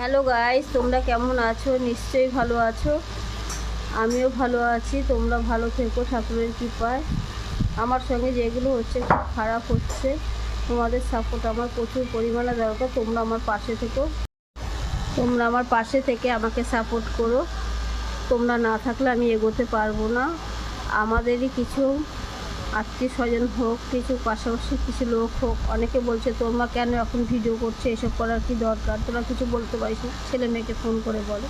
Hello guys তোমরা কেমন আছো? নিশ্চয়ই ভালো আছো। আমিও ভালো আছি। তোমরা ভালো থেকো, ঠাকুরের কৃপায়। আমার সঙ্গে যেগুলো হচ্ছে, খুব খারাপ হচ্ছে। তোমাদের সাপোর্ট আমার প্রচুর পরিমাণে দরকার তোমরা আমার পাশে থেকো। তোমরা আমার পাশে থেকে আমাকে সাপোর্ট করো। তোমরা না থাকলে আমি এগোতে পারব না। আমাদেরই কিছু আত্মীয় স্বজন হোক, কিছু পাশাপাশি কিছু লোক হোক, অনেকে বলছে, তোমরা কেন এখন ভিডিও করছে? এসব করার কি দরকার? তোরা কিছু বলতে পারিস না। ছেলে মেয়েকে ফোন করে বলে।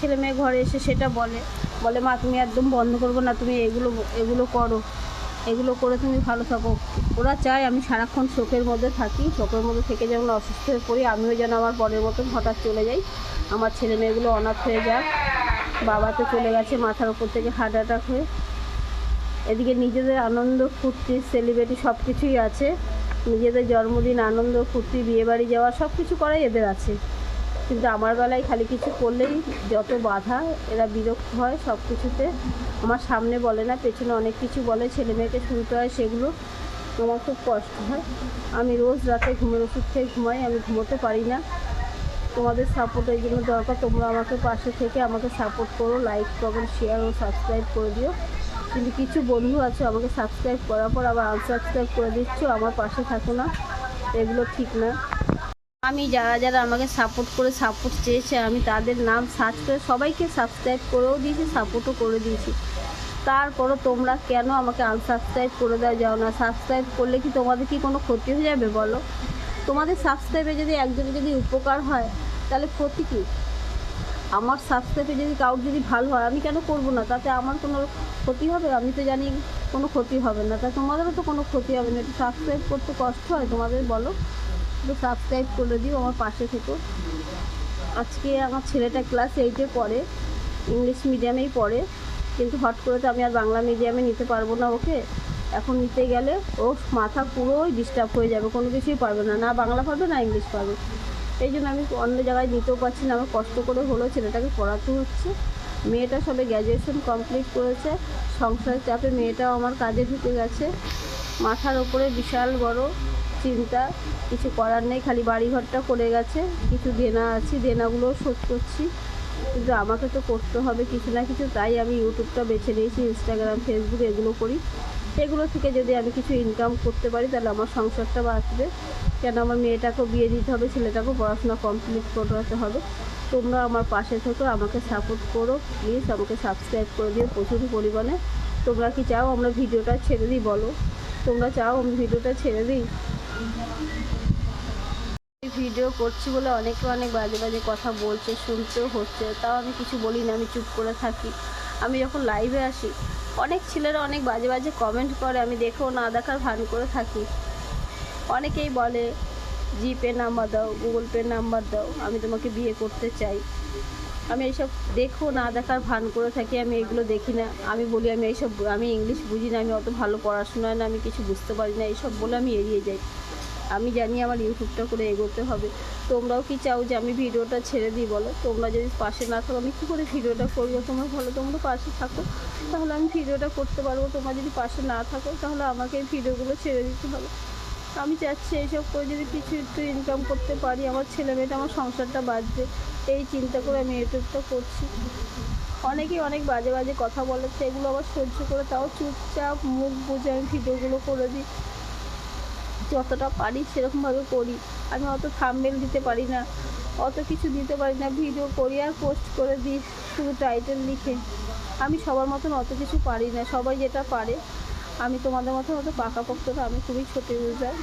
ছেলে মেয়ে ঘরে এসে সেটা বলে। বলে, মা, তুমি একদম বন্ধ করব না, তুমি এগুলো এগুলো করো। এগুলো করে তুমি ভালো থাকো। ওরা চায় আমি সারাক্ষণ শোকের মধ্যে থাকি। শোকের মধ্যে থেকে যেমন অসুস্থ হয়ে পড়ি, আমিও যেন আমার পরের মতন হঠাৎ চলে যাই। আমার ছেলে মেয়েগুলো অনাথ হয়ে যাক। বাবা তো চলে গেছে মাথার উপর থেকে হার্ট অ্যাটাক হয়ে। এদিকে নিজেদের আনন্দ, ফুর্তি সেলিব্রিটি সব কিছুই আছে। নিজেদের জন্মদিন, আনন্দ, ফুর্তি, বিয়েবাড়ি যাওয়া সব কিছু করাই এদের আছে। কিন্তু আমার বেলায় খালি কিছু করলেই যত বাধা এরা বিরক্ত হয় সব কিছুতে আমার সামনে বলে না, পেছনে অনেক কিছু বলে, ছেলে মেয়েকে শুনতে হয় সেগুলো। আমার খুব কষ্ট হয়। আমি রোজ রাতে ঘুমের ওষুধ খেয়ে ঘুমাই, আমি ঘুমোতে পারি না। তোমাদের সাপোর্ট এই জন্য দরকার, তোমরা আমাকে পাশে থেকে আমাকে সাপোর্ট করো লাইক কমেন্ট শেয়ার ও সাবস্ক্রাইব করে দিও। কিন্তু কিছু বন্ধু আছে আমাকে সাবস্ক্রাইব করার পর আবার আনসাবস্ক্রাইব করে দিচ্ছ, আমার পাশে থাকো না। এগুলো ঠিক না। আমি যারা যারা আমাকে সাপোর্ট করে সাপোর্ট চেয়েছে, আমি তাদের নাম সার্চ করে সবাইকে সাবস্ক্রাইব করেও দিয়েছি সাপোর্টও করে দিয়েছি। তারপরও তোমরা কেন আমাকে আনসাবস্ক্রাইব করে দেওয়া যাও না? সাবস্ক্রাইব করলে কি তোমাদের কি কোনো ক্ষতি হয়ে যাবে বলো? তোমাদের সাবস্ক্রাইবে যদি একজনের যদি উপকার হয়, তাহলে ক্ষতি কী? আমার সাবস্ক্রাইবে যদি কাউর যদি ভালো হয়, আমি কেন করব না? তাতে আমার কোনো ক্ষতি হবে? আমি তো জানি কোনো ক্ষতি হবে না। তা তোমাদেরও তো কোনো ক্ষতি হবে না। একটু সাবস্ক্রাইব করতে কষ্ট হয় তোমাদের, বলো? একটু সাবস্ক্রাইব করে দিও আমার পাশে থেকো। আজকে আমার ছেলেটা ক্লাস এইটে পড়ে ইংলিশ মিডিয়ামেই পড়ে। কিন্তু হট করে তো আমি আর বাংলা মিডিয়ামে নিতে পারব না ওকে। এখন নিতে গেলে ও মাথা পুরোই ডিস্টার্ব হয়ে যাবে, কোনো কিছুই পারবে না। না বাংলা পারবে, না ইংলিশ পারবে। এই জন্য আমি অন্য জায়গায় নিতেও পারছি না। আমার কষ্ট করে হলো ছেলেটাকে পড়াতে হচ্ছে। মেয়েটা সবে গ্র্যাজুয়েশন কমপ্লিট করেছে। সংসারের চাপে মেয়েটাও আমার কাজে ঢুকে গেছে। মাথার ওপরে বিশাল বড় চিন্তা। কিছু করার নেই, খালি বাড়িঘরটা করে গেছে। কিছু দেনা আছে, দেনাগুলোও শোধ করছি। কিন্তু আমাকে তো করতে হবে কিছু না কিছু। তাই আমি ইউটিউবটা বেছে নিয়েছি ইনস্টাগ্রাম ফেসবুক এগুলো করি। এগুলো থেকে যদি আমি কিছু ইনকাম করতে পারি, তাহলে আমার সংসারটা বাঁচবে। কেন আমার মেয়েটাকেও বিয়ে দিতে হবে, ছেলেটাকেও পড়াশোনা কমপ্লিট করাতে হবে। তোমরা আমার পাশে থেকো, আমাকে সাপোর্ট করো প্লিজ আমাকে সাবস্ক্রাইব করে দিও প্রচুর পরিমাণে। তোমরা কি চাও আমরা ভিডিওটা ছেড়ে দিই, বলো? তোমরা চাও আমি ভিডিওটা ছেড়ে দিই? ভিডিও করছি বলে অনেকে অনেক বাজে বাজে কথা বলছে শুনতেও হচ্ছে, তাও আমি কিছু বলি না, আমি চুপ করে থাকি। আমি যখন লাইভে আসি, অনেক ছেলেরা অনেক বাজে বাজে কমেন্ট করে, আমি দেখেও না দেখার ভান করে থাকি। অনেকেই বলে, জিপে নাম্বার দাও গুগল পে নাম্বার দাও, আমি তোমাকে বিয়ে করতে চাই। আমি এইসব দেখো, না দেখার ভান করে থাকি, আমি এগুলো দেখি না। আমি বলি, আমি এইসব, আমি ইংলিশ বুঝি না, আমি অত ভালো পড়াশোনা না, আমি কিছু বুঝতে পারি না। এইসব বলে আমি এড়িয়ে যাই। আমি জানি আমার ইউটিউবটা করে এগোতে হবে। তোমরাও কি চাও যে আমি ভিডিওটা ছেড়ে দিই, বলো? তোমরা যদি পাশে না থাকো, আমি কী করে ভিডিওটা করব? তোমরা ভালো তোমরা পাশে থাকো। তাহলে আমি ভিডিওটা করতে পারব। তোমরা যদি পাশে না থাকো, তাহলে আমাকে ভিডিওগুলো ছেড়ে দিতে হবে। আমি চাচ্ছি এইসব করে যদি কিছু একটু ইনকাম করতে পারি, আমার ছেলে মেয়েটা, আমার সংসারটা বাঁচবে, এই চিন্তা করে আমি ইউটিউবটা করছি। অনেকেই অনেক বাজে বাজে কথা বলে, সেগুলো আবার সহ্য করে তাও চুপচাপ মুখ বুঝে আমি ভিডিওগুলো করে দিই। যতটা পারি সেরকমভাবে করি। আমি অত থামবেল দিতে পারি না, অত কিছু দিতে পারি না, ভিডিও করি আর পোস্ট করে দিই শুধু টাইটেল লিখে। আমি সবার মতন অত কিছু পারি না, সবাই যেটা পারে আমি তোমাদের মতো অত পাকাপোক্ত না আমি খুবই ছোটো ইউজার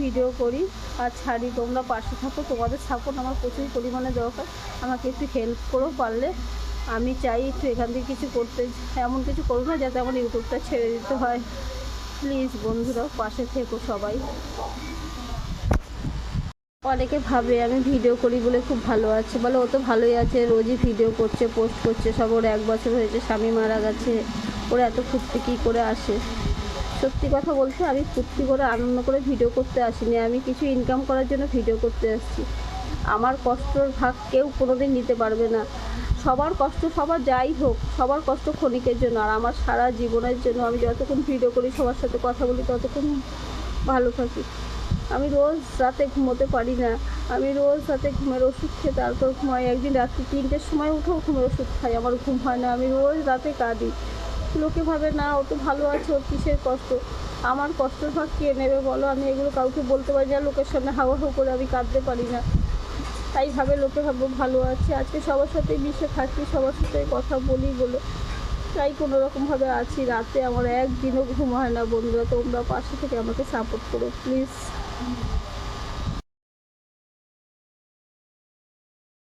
ভিডিও করি। আর ছাড়ি, তোমরা পাশে থাকো, তোমাদের সাপোর্ট আমার প্রচুর পরিমাণে দরকার। আমাকে একটু হেল্প করো পারলে। আমি চাই একটু এখান থেকে কিছু করতে, এমন কিছু করো না যাতে আমার ইউটিউবটা ছেড়ে দিতে হয়। প্লিজ বন্ধুরা, পাশে থেকো সবাই। অনেকে ভাবে আমি ভিডিও করি বলে খুব ভালো আছে। বলে, ও তো ভালোই আছে, রোজই ভিডিও করছে পোস্ট করছে, সব ওর এক বছর হয়েছে, স্বামী মারা গেছে, ওরা এত ফুর্তি কী করে আসে? সত্যি কথা বলতে আমি ফুর্তি করে আনন্দ করে ভিডিও করতে আসিনি। আমি কিছু ইনকাম করার জন্য ভিডিও করতে আসছি। আমার কষ্টর ভাগ কেউ কোনোদিন নিতে পারবে না। সবার কষ্ট সবার যাই হোক, সবার কষ্ট ক্ষণিকের জন্য। আর আমার সারা জীবনের জন্য আমি যতক্ষণ ভিডিও করি, সবার সাথে কথা বলি, ততক্ষণ ভালো থাকি। আমি রোজ রাতে ঘুমোতে পারি না। আমি রোজ রাতে ঘুমের ওষুধ খেয়ে তারপর ঘুমাই। একদিন রাত্রি তিনটের সময় উঠেও ঘুমের ওষুধ খাই। আমার ঘুম হয় না। আমি রোজ রাতে কাঁদি। লোকে ভাবে, না, ও তো ভালো আছে, ওর কিসের কষ্ট? আমার কষ্টের ভাগ কে নেবে বলো? আমি এগুলো কাউকে বলতে পারি না, লোকের সামনে হাওয়া হাও করে আমি কাঁদতে পারি না। তাই ভাবে, লোকে ভাবো ভালো আছে। আজকে সবার সাথে মিশে থাকি, সবার সাথে কথা বলি বলে। তাই কোনো রকমভাবে আছি রাতে। আমার একদিনও ঘুম হয় না বন্ধুরা। তোমরা পাশে থেকে আমাকে সাপোর্ট করো প্লিজ